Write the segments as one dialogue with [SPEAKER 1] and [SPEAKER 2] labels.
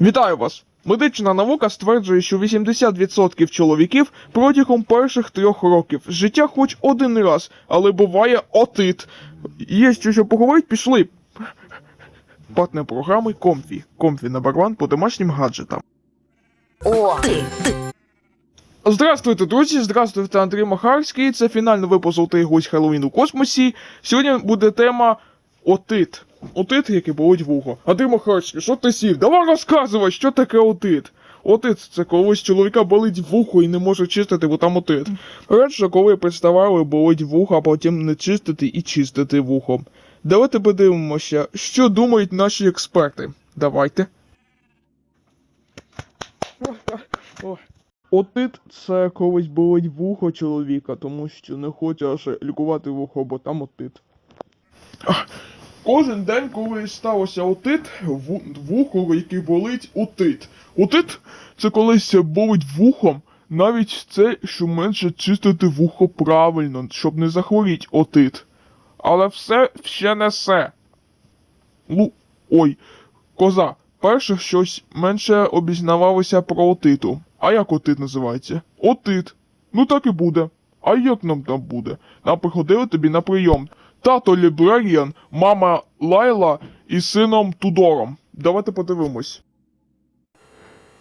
[SPEAKER 1] Вітаю вас! Медична наука стверджує, що 80% чоловіків протягом перших трьох років життя хоч один раз, але буває отит. Є що що поговорить, пішли. Партнер програми Комфі. Комфі на барван по домашнім гаджетам.
[SPEAKER 2] О, ти, ти.
[SPEAKER 1] Здравствуйте, друзі! Здравствуйте, Андрій Махарський. Це фінальний випуск «Золотий гость Хеллоуін у космосі. Сьогодні буде тема отит. Отит, який болить вухо. Андрій Махарський, що ти сів? Давай розказувай, що таке отит. Отит це коли з чоловіка болить вухо і не може чистити, бо там отит. Радше, коли представали, болить вухо, а потім не чистити і чистити вухо. Давайте подивимося, що думають наші експерти. Давайте. Отит це колись болить вухо чоловіка, тому що не хоче лікувати вухо, бо там отит. Кожен день, коли сталося отит, ву- вухо, який болить, отит. Отит це колись болить вухом, навіть це, що менше чистити вухо правильно, щоб не захворіть отит. Але все ще не все. Лу. Ой, коза. Перше щось менше обізнавалося про отиту. А як отит називається? Отит. Ну так і буде. А як нам там буде? Нам приходили тобі на прийом. Тато Лібреріан, мама Лайла і сином Тудором. Давайте подивимось.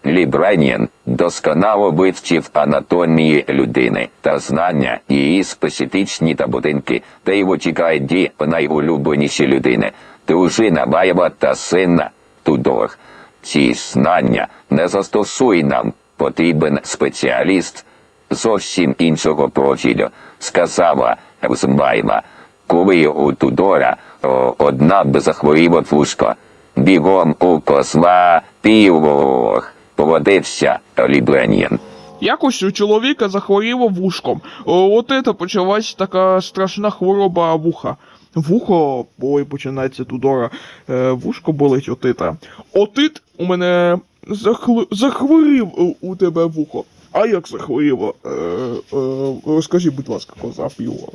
[SPEAKER 3] Лібренін досконало вивчив анатомії людини та знання її специфічні та будинки, та його чекають дві найулюбленіші людини дружина Лайва та сина Тудор. Ці знання не застосуй нам, потрібен спеціаліст зовсім іншого профілю, сказала Розмайла. Коли у Тудора о, одна б захворіла вушко, бігом у козла півох, поводився Лібренін.
[SPEAKER 1] Якось у чоловіка захворіло вушком. От це почалась така страшна хвороба вуха. Вухо, ой, починається Тудора. Е, вушко болить отита. Отит у мене захл... захворів у, тебе вухо. А як захворіло? Е, е, розкажи, будь ласка, коза піво.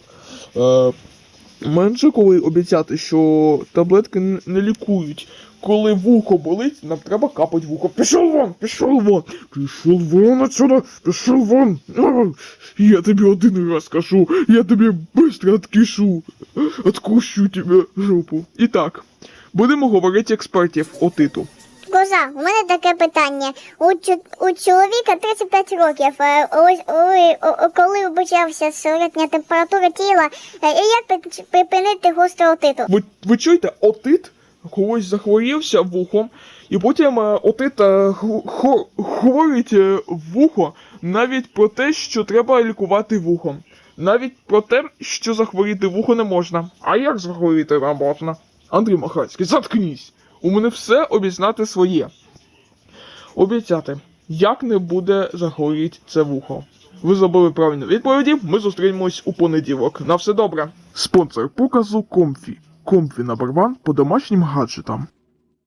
[SPEAKER 1] Менше коли обіцяти, що таблетки не лікують. Коли вухо болить, нам треба капать вухо. Пішов вон, пішов вон, пішов вон отсюда, пішов вон. Я тобі один раз скажу, я тобі быстро откишу, откущу тебе жопу. І так, будемо говорити експертів отиту.
[SPEAKER 4] Коза, у мене таке питання. У, у чоловіка 35 років. е, Ось коли почався середня температура тіла, е, і як пи- припинити гостру отиту?
[SPEAKER 1] Ви, ви чуєте, отит когось захворівся вухом, і потім е, отит е, вухо навіть про те, що треба лікувати вухом. Навіть про те, що захворіти вухо не можна. А як захворіти можна? Андрій Махацький, заткнись! У мене все обізнати своє. Обіцяти, як не буде загоріть це вухо. Ви забули правильну відповіді. Ми зустрінемось у понеділок. На все добре. Спонсор показу Комфі. Комфі на барван по домашнім гаджетам.